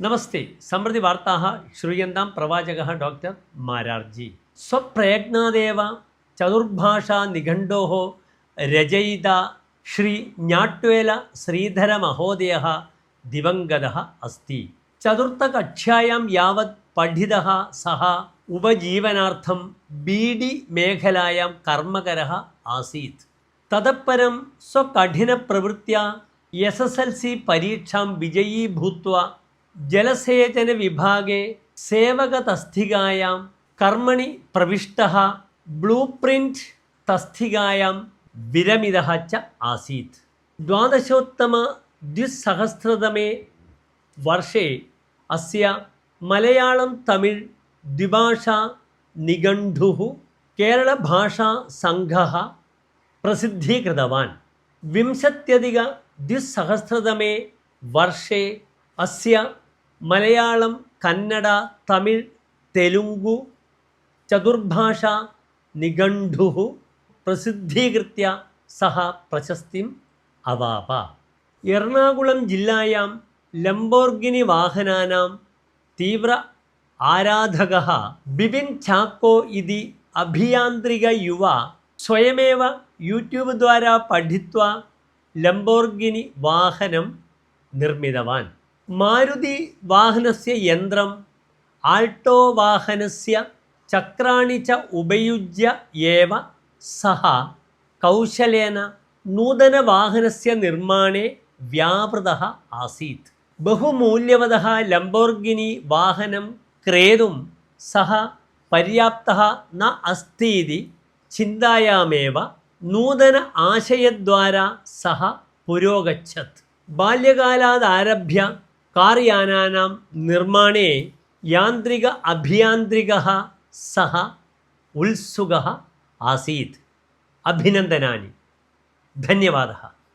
नमस्ते, समृद्धि वार्ता श्रूयता प्रवाचक डॉक्टर मरार्जी। स्वप्रयज्ञादेव चतुर्भाषा निघंडो रचयिता श्री ज्ञाट्वेल श्रीधर महोदय दिवंगत अस्त। चतुर्थकक्षायावत् पढ़ि सह उपजीवनाथ बी डी मेखलायां कर्मक आसी तदपर स्वकठिन प्रवृत्त एस एस एल सी परीक्षा विजयी भूत ജലസേചനവിഭാഗേ സേവകതസ്തികായാം കർമ്മണി പ്രവിഷ്ട ബ്ലൂ പ്രിന്റ് തസ്തികായാം വിരമിത ച ആസീത്. ദ്വാദശോത്തമദ്വിസഹസ്രതമേ വർഷേ അസ്യ മലയാളം തമിഴ് ദ്വിഭാഷാ നിഘണ്ടു കേരളഭാഷാസംഘ പ്രസിദ്ധീകൃതവാൻ. വിംശത്യധികദ്വിസഹസ്രതമേ വർഷേ അസ്യ മലയാളം കന്നഡ തമിഴ് തെലുങ്കു ചതുർഭാഷ നിഘണ്ഠു പ്രസിദ്ധീകൃത്യ സഹ പ്രശസ്തിം അവാപ. എറണാകുളം ജില്ലായാം ലംബോർഗിനി വാഹനാനാം തീവ്ര ആരാധക ബിബിൻ ചാക്കോ ഇതി അഭിയാന്ത്രിക യുവ സ്വയമേവ യൂട്യൂബ് ദ്വാരാ പഠിത്വ ലംബോർഗിനി വാഹനം നിർമ്മിതവാൻ. മാരുതി വാഹനസ്യ യന്ത്രം ആൾട്ടോ വാഹനസ്യ ചക്രാണി ച ഉപയുജ്യ ഏവ സഹ. കൗശലേന നൂതനവാഹനസ്യ നിർമ്മാണേ വ്യാപൃത ആസീത്. ബഹുമൂല്യവത ലംബോർഗിനി വാഹനം ക്രേതും സഹ പര്യാപ്ത ന അസ്തീതി ചിന്തയാമേവ നൂതന ആശയദ്വാര സഹ പുരോഗച്ഛത്. ബാല്യകാലാദാരഭ്യ कार्यानानां निर्माणे यान्त्रिक अभियान्त्रिकः सः उत्सुकः आसीत् अभिनन्दनानि धन्यवादः